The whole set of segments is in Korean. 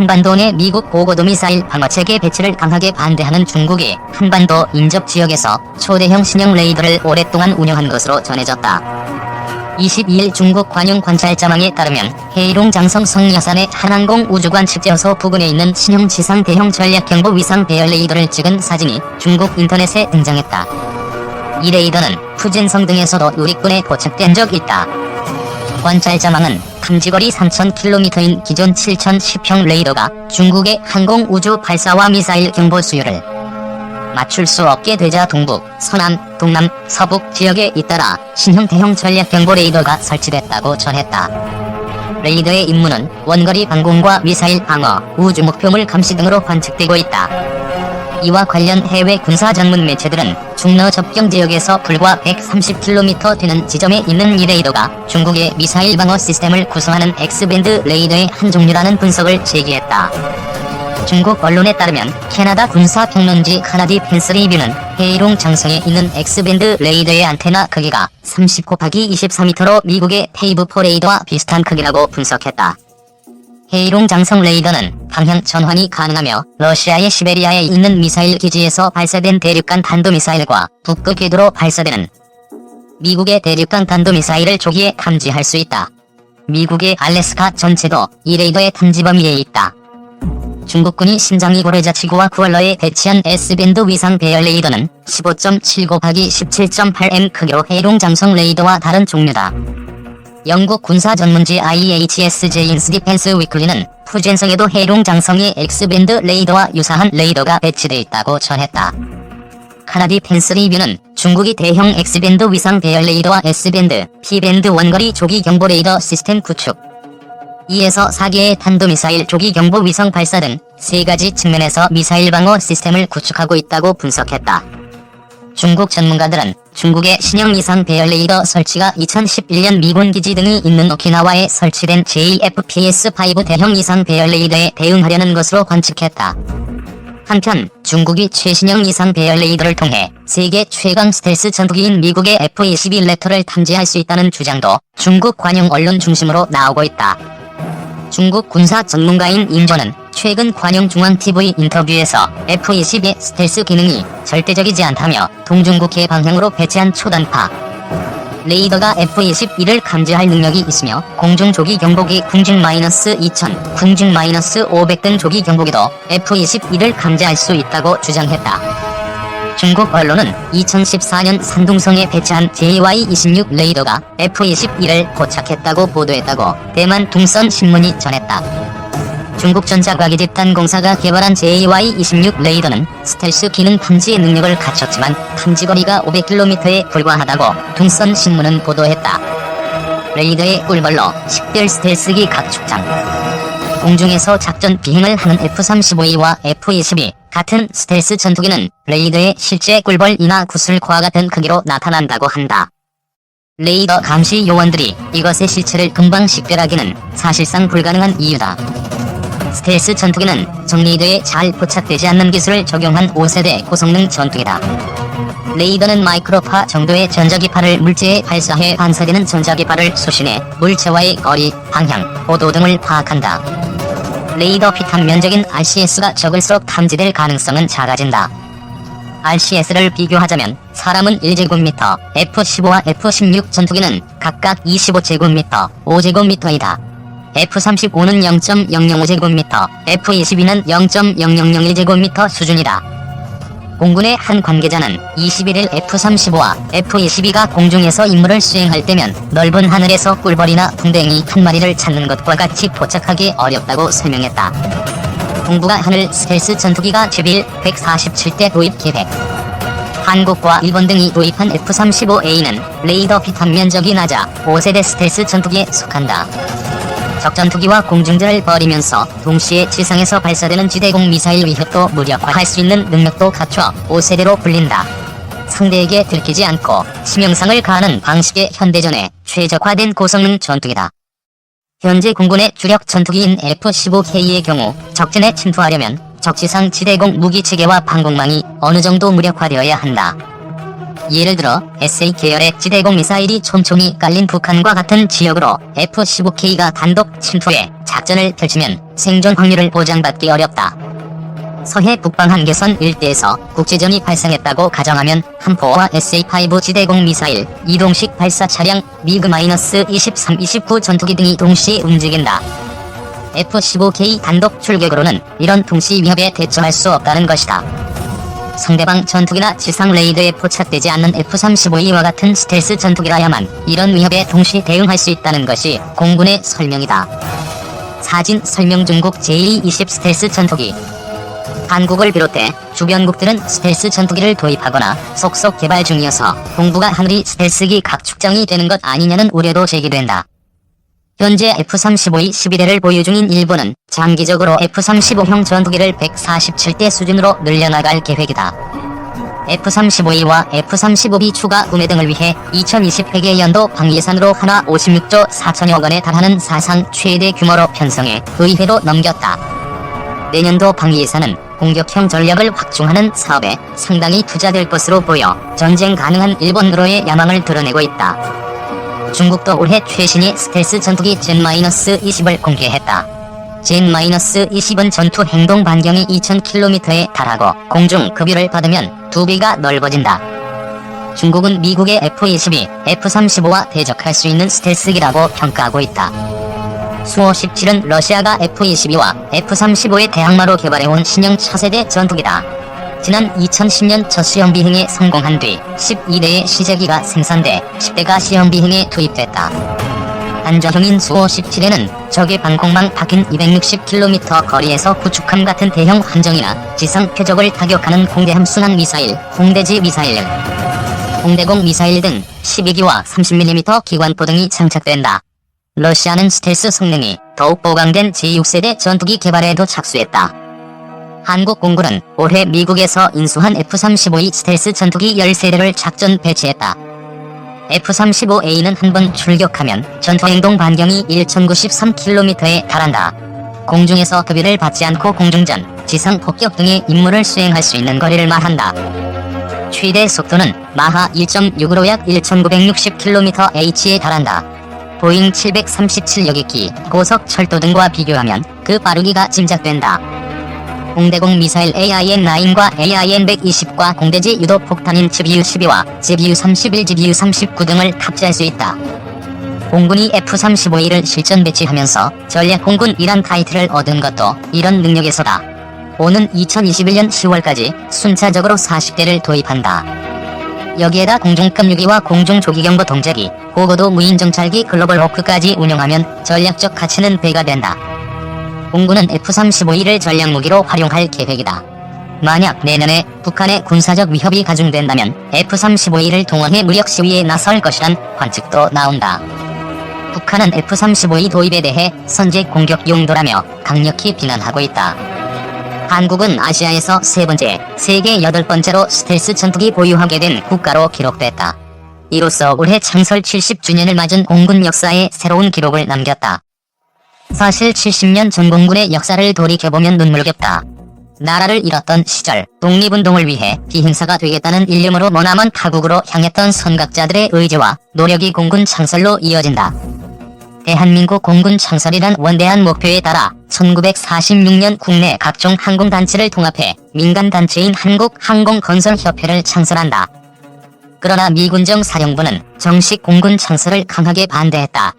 한반도 내 미국 고고도 미사일 방어체계 배치를 강하게 반대하는 중국이 한반도 인접 지역에서 초대형 신형 레이더를 오랫동안 운영한 것으로 전해졌다. 22일 중국 관용 관찰자망에 따르면 해이롱 장성 성야산의 한항공 우주관 측재소 부근에 있는 신형 지상 대형 전략 경보 위상 배열 레이더를 찍은 사진이 중국 인터넷에 등장했다. 이 레이더는 푸젠성 등에서도 누리꾼에 포착된 적 있다. 관찰자망은 탐지거리 3,000km인 기존 7,010평 레이더가 중국의 항공 우주 발사와 미사일 경보 수요를 맞출 수 없게 되자 동북, 서남, 동남, 서북 지역에 잇따라 신형 대형 전략 경보 레이더가 설치됐다고 전했다. 레이더의 임무는 원거리 방공과 미사일 방어, 우주 목표물 감시 등으로 관측되고 있다. 이와 관련 해외 군사 전문 매체들은 중러 접경 지역에서 불과 130km 되는 지점에 있는 이 레이더가 중국의 미사일 방어 시스템을 구성하는 X밴드 레이더의 한 종류라는 분석을 제기했다. 중국 언론에 따르면 캐나다 군사평론지 카나디 펜스 리뷰는 헤이롱 장성에 있는 X밴드 레이더의 안테나 크기가 30 곱하기 24m로 미국의 페이브4 레이더와 비슷한 크기라고 분석했다. 헤이롱 장성 레이더는 방향 전환이 가능하며 러시아의 시베리아에 있는 미사일 기지에서 발사된 대륙간 탄도미사일과 북극 궤도로 발사되는 미국의 대륙간 탄도미사일을 조기에 감지할 수 있다. 미국의 알래스카 전체도 이 레이더의 탐지 범위에 있다. 중국군이 신장이 고래자치구와 구월러에 배치한 S밴드 위상 배열 레이더는 15.7 곱하기 17.8m 크기로 해롱 장성 레이더와 다른 종류다. 영국 군사 전문지 IHSJ 인스 디펜스 위클리는 푸젠성에도 해롱 장성의 X밴드 레이더와 유사한 레이더가 배치돼 있다고 전했다. 카나디 펜스 리뷰는 중국이 대형 X밴드 위상 배열 레이더와 S밴드, P밴드 원거리 조기 경보 레이더 시스템 구축, 2에서 4개의 탄도미사일 조기 경보 위성 발사 등 세 가지 측면에서 미사일 방어 시스템을 구축하고 있다고 분석했다. 중국 전문가들은 중국의 신형 이상 배열 레이더 설치가 2011년 미군 기지 등이 있는 오키나와에 설치된 JFPS-5 대형 이상 배열 레이더에 대응하려는 것으로 관측했다. 한편 중국이 최신형 이상 배열 레이더를 통해 세계 최강 스텔스 전투기인 미국의 F-22 레터를 탐지할 수 있다는 주장도 중국 관용 언론 중심으로 나오고 있다. 중국 군사 전문가인 임조는 최근 관영 중앙TV 인터뷰에서 F-22 스텔스 기능이 절대적이지 않다며 동중국해 방향으로 배치한 초단파 레이더가 F-22를 감지할 능력이 있으며 공중 조기 경보기 궁중 마이너스 2000, 궁중 마이너스 500 등 조기 경보기도 F-22를 감지할 수 있다고 주장했다. 중국 언론은 2014년 산둥성에 배치한 JY-26 레이더가 F-22를 포착했다고 보도했다고 대만 둥선 신문이 전했다. 중국 전자과기 집단 공사가 개발한 JY-26 레이더는 스텔스 기능 탐지 능력을 갖췄지만 탐지 거리가 500km에 불과하다고 둥선 신문은 보도했다. 레이더의 꿀벌로 식별 스텔스기 각축장 공중에서 작전 비행을 하는 F-35E와 F-22 같은 스텔스 전투기는 레이더의 실제 꿀벌이나 구슬코와 같은 크기로 나타난다고 한다. 레이더 감시 요원들이 이것의 실체를 금방 식별하기는 사실상 불가능한 이유다. 스텔스 전투기는 정레이더에 잘 포착되지 않는 기술을 적용한 5세대 고성능 전투기다. 레이더는 마이크로파 정도의 전자기파를 물체에 발사해 반사되는 전자기파를 수신해 물체와의 거리, 방향, 고도 등을 파악한다. 레이더 피탄 면적인 RCS가 적을수록 탐지될 가능성은 작아진다. RCS를 비교하자면 사람은 1제곱미터, F-15와 F-16 전투기는 각각 25제곱미터, 5제곱미터이다. F-35는 0.005제곱미터, F-22는 0.0001제곱미터 수준이다. 공군의 한 관계자는 21일 F-35와 F-22가 공중에서 임무를 수행할 때면 넓은 하늘에서 꿀벌이나 풍뎅이 한 마리를 찾는 것과 같이 포착하기 어렵다고 설명했다. 동북아 하늘 스텔스 전투기가 11 147대 도입 계획 한국과 일본 등이 도입한 F-35A는 레이더 피탄 면적이 낮아 5세대 스텔스 전투기에 속한다. 적전투기와 공중전을 벌이면서 동시에 지상에서 발사되는 지대공 미사일 위협도 무력화할 수 있는 능력도 갖춰 5세대로 불린다. 상대에게 들키지 않고 치명상을 가하는 방식의 현대전에 최적화된 고성능 전투기다. 현재 공군의 주력 전투기인 F-15K의 경우 적진에 침투하려면 적지상 지대공 무기 체계와 방공망이 어느 정도 무력화되어야 한다. 예를 들어 SA 계열의 지대공 미사일이 촘촘히 깔린 북한과 같은 지역으로 F-15K가 단독 침투해 작전을 펼치면 생존 확률을 보장받기 어렵다. 서해 북방 한계선 일대에서 국지전이 발생했다고 가정하면 함포와 SA-5 지대공 미사일, 이동식 발사 차량, 미그-23, 29 전투기 등이 동시에 움직인다. F-15K 단독 출격으로는 이런 동시 위협에 대처할 수 없다는 것이다. 상대방 전투기나 지상 레이더에 포착되지 않는 F-35E와 같은 스텔스 전투기라야만 이런 위협에 동시 대응할 수 있다는 것이 공군의 설명이다. 사진 설명 중국 제2-20 스텔스 전투기 한국을 비롯해 주변국들은 스텔스 전투기를 도입하거나 속속 개발 중이어서 동북아 하늘이 스텔스기 각축장이 되는 것 아니냐는 우려도 제기된다. 현재 F-35E 12대를 보유 중인 일본은 장기적으로 F-35형 전투기를 147대 수준으로 늘려나갈 계획이다. F-35E와 F-35B 추가 구매 등을 위해 2020 회계 연도 방예산으로 하나 56조 4천여 원에 달하는 사상 최대 규모로 편성해 의회로 넘겼다. 내년도 방위예산은 공격형 전략을 확충하는 사업에 상당히 투자될 것으로 보여 전쟁 가능한 일본으로의 야망을 드러내고 있다. 중국도 올해 최신의 스텔스 전투기 젠-20을 공개했다. 젠-20은 전투 행동 반경이 2000km에 달하고 공중 급유를 받으면 두 배가 넓어진다. 중국은 미국의 F-22, F-35와 대적할 수 있는 스텔스기라고 평가하고 있다. 수호 17은 러시아가 F-22와 F-35의 대항마로 개발해온 신형 차세대 전투기다. 지난 2010년 첫 시험 비행에 성공한 뒤 12대의 시제기가 생산돼 10대가 시험 비행에 투입됐다. 안전형인 수호 17에는 적의 방공망 박인 260km 거리에서 구축함 같은 대형 함정이나 지상 표적을 타격하는 공대함 순환 미사일, 공대지 미사일, 공대공 미사일 등 12기와 30mm 기관포 등이 장착된다. 러시아는 스텔스 성능이 더욱 보강된 제6세대 전투기 개발에도 착수했다. 한국 공군은 올해 미국에서 인수한 F-35E 스텔스 전투기 10세대를 작전 배치했다. F-35A는 한 번 출격하면 전투행동 반경이 1093km에 달한다. 공중에서 급유를 받지 않고 공중전, 지상 폭격 등의 임무를 수행할 수 있는 거리를 말한다. 최대 속도는 마하 1.6으로 약 1960km h에 달한다. 보잉 737 여객기, 고속 철도 등과 비교하면 그 빠르기가 짐작된다. 공대공 미사일 AIM-9과 AIM-120과 공대지 유도 폭탄인 GBU-12와 GBU-31, GBU-39 등을 탑재할 수 있다. 공군이 F-35E를 실전 배치하면서 전략 공군 이란 타이틀을 얻은 것도 이런 능력에서다. 오는 2021년 10월까지 순차적으로 40대를 도입한다. 여기에다 공중급 6기와 공중 조기경보 동제기, 고고도 무인 정찰기 글로벌 호크까지 운영하면 전략적 가치는 배가 된다. 공군은 F-35E를 전략 무기로 활용할 계획이다. 만약 내년에 북한의 군사적 위협이 가중된다면 F-35E를 동원해 무력 시위에 나설 것이란 관측도 나온다. 북한은 F-35E 도입에 대해 선제 공격 용도라며 강력히 비난하고 있다. 한국은 아시아에서 세 번째, 세계 여덟 번째로 스텔스 전투기 보유하게 된 국가로 기록됐다. 이로써 올해 창설 70주년을 맞은 공군 역사에 새로운 기록을 남겼다. 사실 70년 전 공군의 역사를 돌이켜보면 눈물겹다. 나라를 잃었던 시절 독립운동을 위해 비행사가 되겠다는 일념으로 머나먼 타국으로 향했던 선각자들의 의지와 노력이 공군 창설로 이어진다. 대한민국 공군 창설이란 원대한 목표에 따라 1946년 국내 각종 항공단체를 통합해 민간단체인 한국항공건설협회를 창설한다. 그러나 미군정 사령부는 정식 공군 창설을 강하게 반대했다.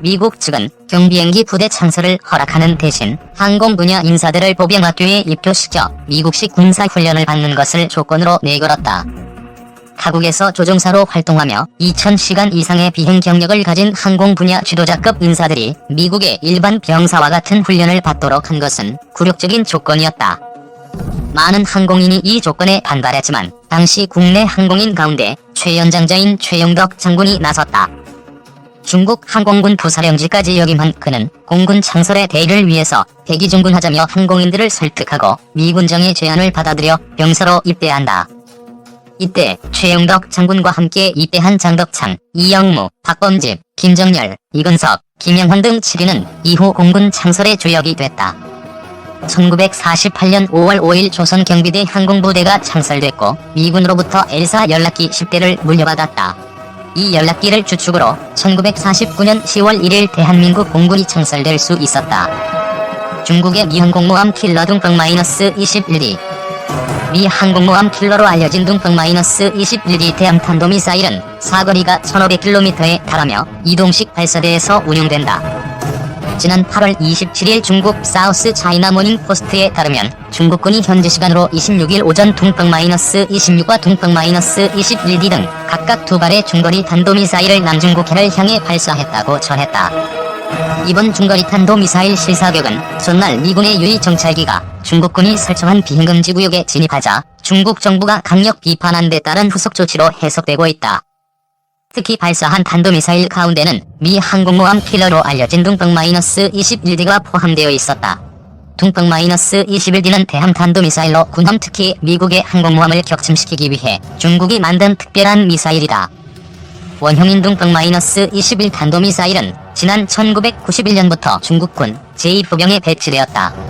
미국 측은 경비행기 부대 창설을 허락하는 대신 항공 분야 인사들을 보병학교에 입교시켜 미국식 군사 훈련을 받는 것을 조건으로 내걸었다. 타국에서 조종사로 활동하며 2000시간 이상의 비행 경력을 가진 항공 분야 지도자급 인사들이 미국의 일반 병사와 같은 훈련을 받도록 한 것은 굴욕적인 조건이었다. 많은 항공인이 이 조건에 반발했지만 당시 국내 항공인 가운데 최연장자인 최영덕 장군이 나섰다. 중국 항공군 부사령지까지 역임한 그는 공군 창설의 대의를 위해서 대기중군 하자며 항공인들을 설득하고 미군정의 제안을 받아들여 병사로 입대한다. 이때 최영덕 장군과 함께 입대한 장덕창, 이영무, 박범집, 김정열, 이근석, 김영환 등 7인은 이후 공군 창설의 주역이 됐다. 1948년 5월 5일 조선 경비대 항공부대가 창설됐고 미군으로부터 엘사 연락기 10대를 물려받았다. 이 연락기를 주축으로 1949년 10월 1일 대한민국 공군이 창설될 수 있었다. 중국의 미 항공모함 킬러 둥펑 마이너스 21이 미 항공모함 킬러로 알려진 둥펑 마이너스 21이 대함 탄도미사일은 사거리가 1500km에 달하며 이동식 발사대에서 운용된다. 지난 8월 27일 중국 사우스 차이나 모닝 포스트에 따르면 중국군이 현지 시간으로 26일 오전 둥펑 마이너스 26과 둥펑 마이너스 21D 등 각각 두 발의 중거리 탄도미사일을 남중국해를 향해 발사했다고 전했다. 이번 중거리 탄도미사일 실사격은 전날 미군의 유리 정찰기가 중국군이 설정한 비행금지 구역에 진입하자 중국 정부가 강력 비판한 데 따른 후속 조치로 해석되고 있다. 특히 발사한 탄도미사일 가운데는 미 항공모함 킬러로 알려진 둥펑 마이너스 21D가 포함되어 있었다. 둥펑 마이너스 21D는 대함 탄도미사일로 군함 특히 미국의 항공모함을 격침시키기 위해 중국이 만든 특별한 미사일이다. 원형인 둥펑 마이너스 21 탄도미사일은 지난 1991년부터 중국군 제2포병에 배치되었다.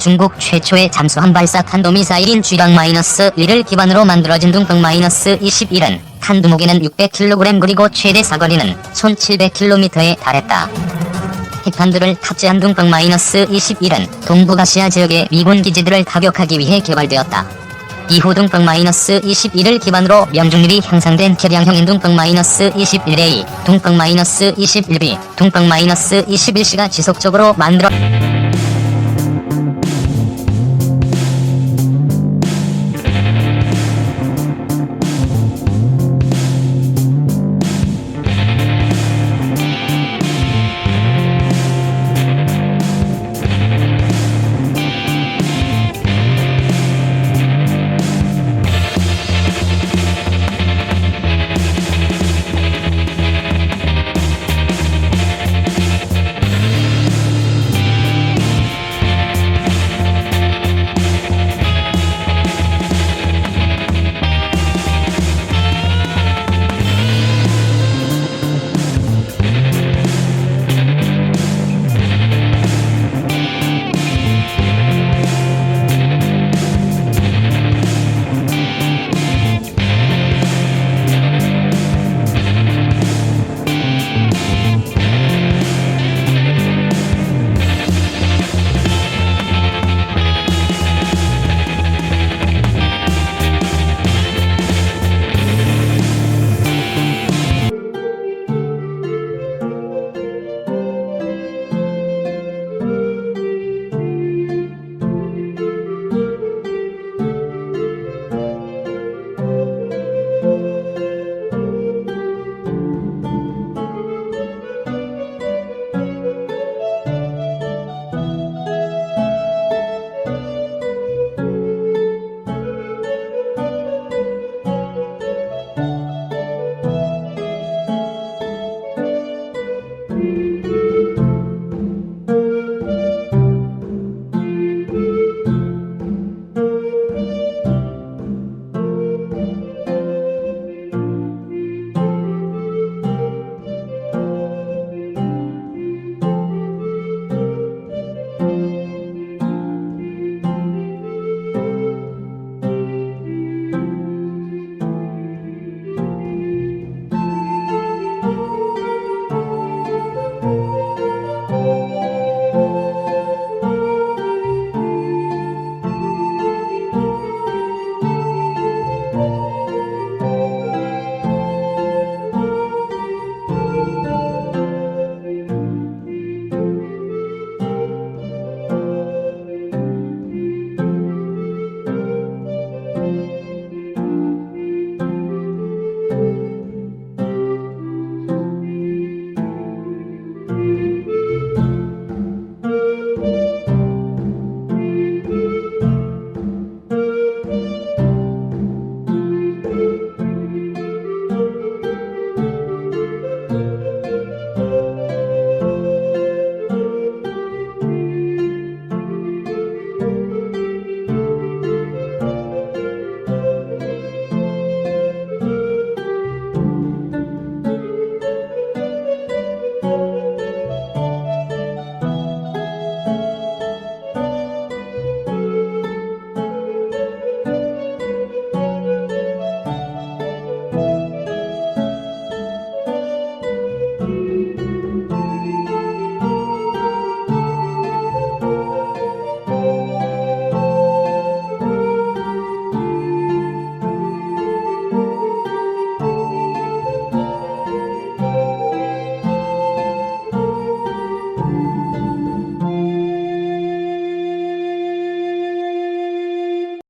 중국 최초의 잠수함 발사 탄도미사일인 쥐랑 마이너스 1을 기반으로 만들어진 마이너스 21은 탄두 무게는 600kg 그리고 최대 사거리는 1700km에 달했다. 핵탄두를 탑재한 마이너스 21은 동북아시아 지역의 미군 기지들을 타격하기 위해 개발되었다. 이후 둥펑 마이너스 21을 기반으로 명중률이 향상된 개량형인 둥펑 마이너스 21A, 둥펑 마이너스 21B, 둥펑 마이너스 21C가 지속적으로 만들어